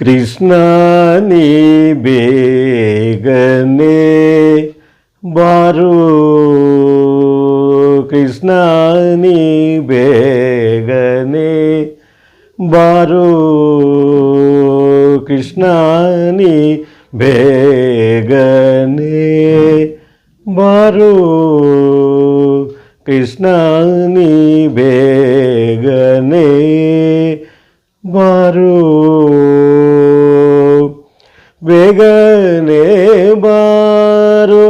కృష్ణాని బేగనే బారు. కృష్ణాని బేగనే బారు. కృష్ణాని బేగనే బారు. కృష్ణాని బేగనే బారు. ಬೇಗನೆ ಬಾರು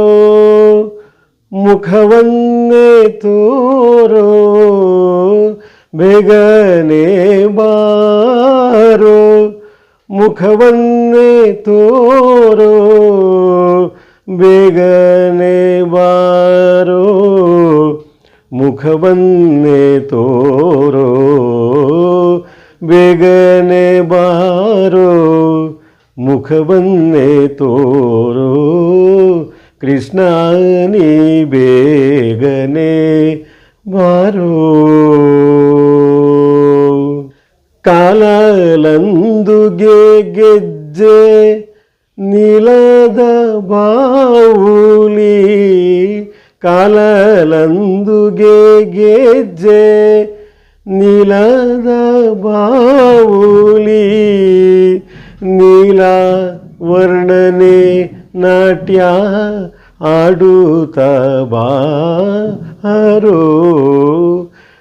ಮುಖವನ್ನೇ ತೋರೋ ಬೇಗನೆ ಬಾರೋ ಮುಖವನ್ನೇ ತೋರೋ ಬೇಗನೆ ಬಾರೋ ಮುಖವನ್ನೇ ತೋರೋ ಬೇಗನೆ ಬಾರೋ. ಮುಖವನ್ನೇ ತೋರೋ ಕೃಷ್ಣ ನೀ ಬೇಗನೆ ಬಾರೋ ಕಾಲಂದುಗೆ ಗೆಜ್ಜೆ ನೀಲದ ಬಾವುಲಿ ಕಾಲಂದುಗೆ ಗೆಜ್ಜೆ ನೀಲದ ಬಾವುಲಿ నీలా వర్ణనే నాట్య ఆడుత బారో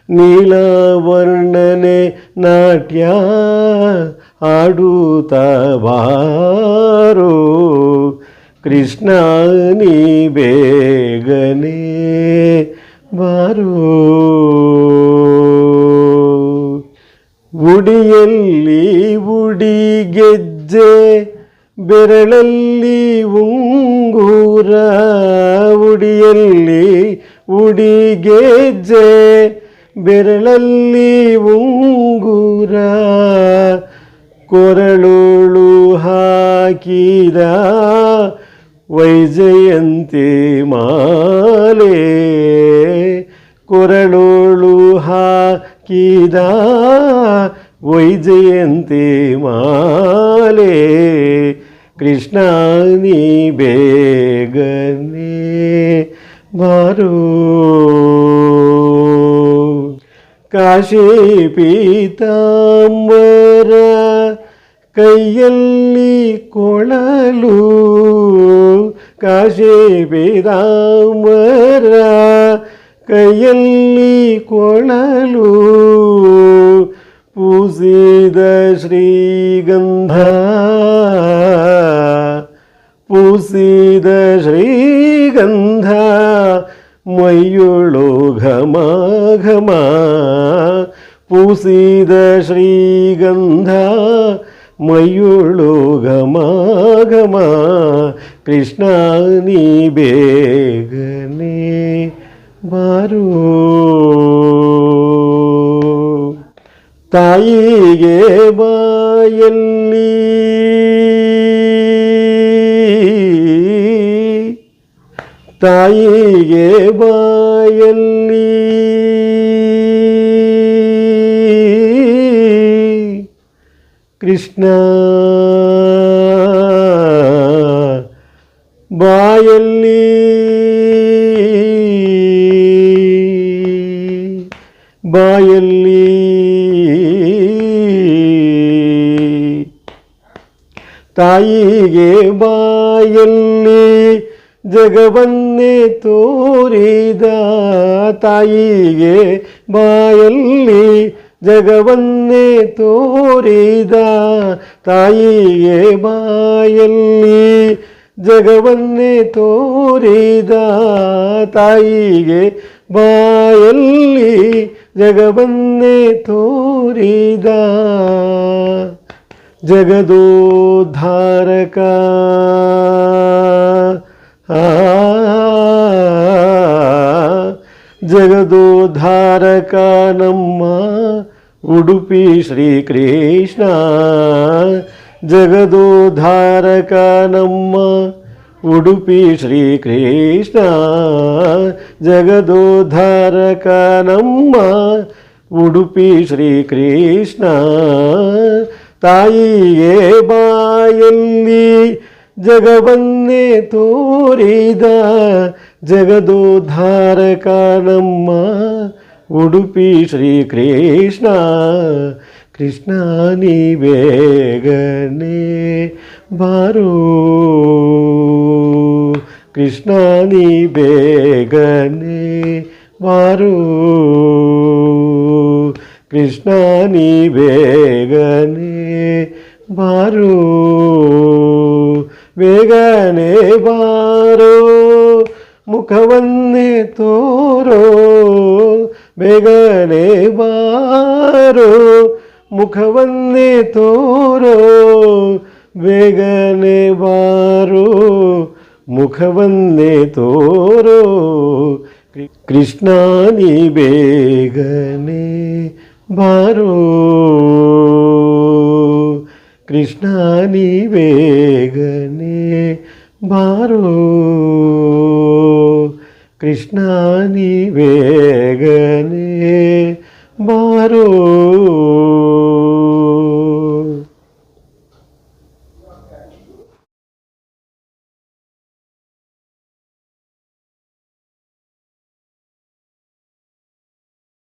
నీలా వర్ణనే నాట్య ఆడుత బారో కృష్ణ నీ బేగనే బారో ಬಾರೋ ಉಡಿ ಗೆಜ್ಜೆ ಬೆರಳಲ್ಲಿ ಉಂಗೂರ, ಉಡಿಯಲ್ಲಿ ಉಡಿ ಗೆಜ್ಜೆ ಬೆರಳಲ್ಲಿ ಉಂಗೂರ, ಕೊರಳುಳು ಹಾಕಿದ ವೈಜಯಂತಿ ಮಾಲೆ, ಕೊರಳುಳು കീതാ വൈജയന്തി മാലേ കൃഷ്ണ നീ ബേഗനേ മാരൂ കാശി പീതാംബര കയ്യല്ലി കൊളലു. കാശി പീതാംബര ಕೈಯಲ್ಲಿ ಕೊಳಲು ಪೂಸಿದ ಶ್ರೀಗಂಧ ಪೂಸಿದ ಶ್ರೀಗಂಧ ಮೈಯುಳು ಘಮ ಘಮ ಪೂಸಿದ ಶ್ರೀಗಂಧ ಮೈಯುಳು ಘಮ ಘಮ ಕೃಷ್ಣ ನೀ ಬೇಗನೆ ಬಾರೋ ತಾಯಿಗೆ ಬಾಯಲ್ಲಿ ತಾಯಿಗೆ ಬಾಯಲ್ಲಿ ಕೃಷ್ಣ ಬಾಯಲ್ಲಿ. ತಾಯಿಗೆ ಬಾಯಲ್ಲಿ ಜಗವನ್ನೇ ತೋರಿದ ತಾಯಿಗೆ ಬಾಯಲ್ಲಿ ಜಗವನ್ನೇ ತೋರಿದ ತಾಯಿಗೆ ಬಾಯಲ್ಲಿ ಜಗವನ್ನೇ ತೋರಿದ ತಾಯಿಗೆ ಬಾಯಲ್ಲಿ ಜಗವನ್ನೇ ತೋರಿದ ಜಗದೋದ್ಧಾರಕ ಆ ಜಗದೋದ್ಧಾರಕ ನಮ್ಮ ಉಡುಪಿ ಶ್ರೀಕೃಷ್ಣ ಜಗದೋದ್ಧಾರಕ ನಮ್ಮ ಉಡುಪಿ ಶ್ರೀಕೃಷ್ಣ ಜಗದೋದ್ಧಾರಕ ನಮ್ಮ ಉಡುಪಿ ಶ್ರೀಕೃಷ್ಣ ತಾಯಿಯೇ ಬಾಯಲ್ಲಿ ಜಗವನ್ನೇ ತೋರಿದ ಜಗದೋದ್ಧಾರಕ ನಮ್ಮ ಉಡುಪಿ ಶ್ರೀಕೃಷ್ಣ ಕೃಷ್ಣ ನೀ ಬೇಗನೆ ಬಾರೋ ಕೃಷ್ಣ ನೀ ಬೇಗನೆ ಬಾರೋ ಕೃಷ್ಣ ನೀ ಬೇಗನೆ ಬಾರೋ ಬೇಗನೆ ಬಾರೋ ಮುಖವನ್ನೇ ತೋರೋ ಬೇಗನೆ ಬಾರೋ ಮುಖವನ್ನೇ ತೋರೋ ಬೇಗನೆ ಬಾರೋ ಮುಖವನ್ನೇ ತೋರೋ ಕೃ- ಕೃಷ್ಣ ನೀ ಬೇಗನೆ ಬಾರೋ ಕೃಷ್ಣ ನೀ ಬೇಗನೆ ಬಾರೋ ಕೃಷ್ಣ ನೀ ಬೇಗನೆ ಬಾರೋ